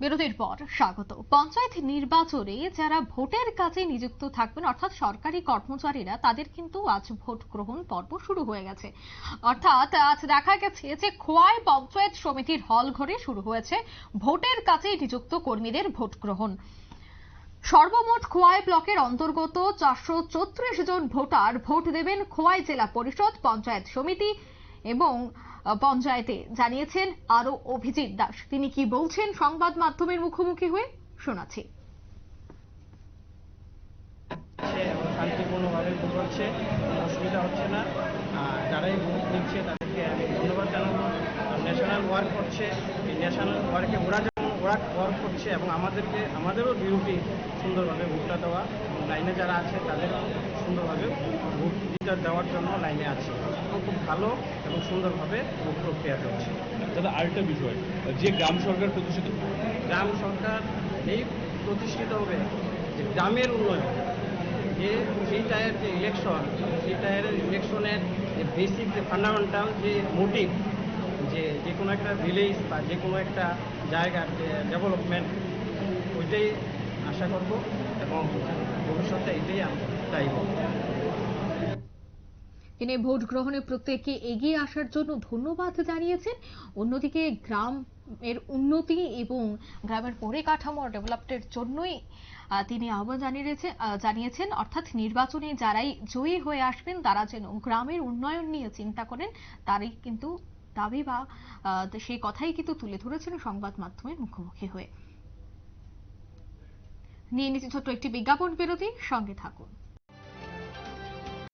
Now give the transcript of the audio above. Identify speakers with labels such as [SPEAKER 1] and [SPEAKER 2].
[SPEAKER 1] বিরতির পর স্বাগত। পঞ্চায়েত নির্বাচনে যারা ভোটের কাজে নিযুক্ত থাকবেন, অর্থাৎ সরকারি কর্মচারীরা, তাদের কিন্তু আজ ভোট গ্রহণ পর্ব শুরু হয়ে গেছে। অর্থাৎ আজ দেখা গেছে যে খোয়াই পঞ্চায়েত সমিতির হল ঘরে শুরু হয়েছে ভোটের কাজে নিযুক্ত কর্মীদের ভোট গ্রহণ। সর্বমোট খোয়াই ব্লকের অন্তর্গত চারশো চৌত্রিশ জন ভোটার ভোট দেবেন খোয়াই জেলা পরিষদ পঞ্চায়েত সমিতি এবং পঞ্চায়েতে জানিয়েছেন আরও অভিজিৎ দাস। তিনি কি বলছেন? সংবাদ মাধ্যমের মুখোমুখি হয়ে শোনাচ্ছি।
[SPEAKER 2] শান্তিপূর্ণভাবে অসুবিধা হচ্ছে না। যারাই ভোট দিচ্ছে, তাদেরকে ধন্যবাদ ন্যাশনাল ওয়ার্ক করছে, এই ন্যাশনাল ওয়ার্কে ওরা যেমন ওরা ওয়ার্ক করছে এবং আমাদেরকে, আমাদেরও ডিউটি সুন্দরভাবে ভোটটা দেওয়া। লাইনে যারা আছে তাদেরও সুন্দরভাবে ভোট দেওয়ার জন্য লাইনে আছে। এবং খুব ভালো এবং সুন্দরভাবে ভোট প্রক্রিয়া চলছে।
[SPEAKER 3] দাদা আরেকটা বিষয় যে গ্রাম সরকার প্রতিষ্ঠিত?
[SPEAKER 2] গ্রাম সরকার এই প্রতিষ্ঠিত হবে যে গ্রামের উন্নয়ন। যে সেই টায়ের যে ইলেকশন সেই টায়ের ইলেকশনের যে বেসিক যে ফান্ডামেন্টাল যে মোটিভ যে যে কোনো একটা ভিলেজ বা যে কোনো একটা জায়গার যে ডেভেলপমেন্ট ওইটাই আশা করব এবং ভবিষ্যতে এটাই আমি চাইব।
[SPEAKER 1] তিনি ভোট গ্রহণে প্রত্যেককে এগিয়ে আসার জন্য ধন্যবাদ জানিয়েছেন। অন্যদিকে গ্রামের উন্নতি এবং গ্রামের পরিকাঠামো ডেভেলপমেন্টের জন্যই তিনি আহ্বান জানিয়েছেন জানিয়েছেন, অর্থাৎ নির্বাচনে যারাই জয়ী হয়ে আসবেন, তারা যেন গ্রামের উন্নয়ন নিয়ে চিন্তা করেন, তারই কিন্তু দাবি বা সেই কথাই কিন্তু তুলে ধরেছেন সংবাদ মাধ্যমের মুখোমুখি হয়ে। নিয়ে নিচ্ছি ছোট্ট একটি বিজ্ঞাপন বিরতি, সঙ্গে থাকুন।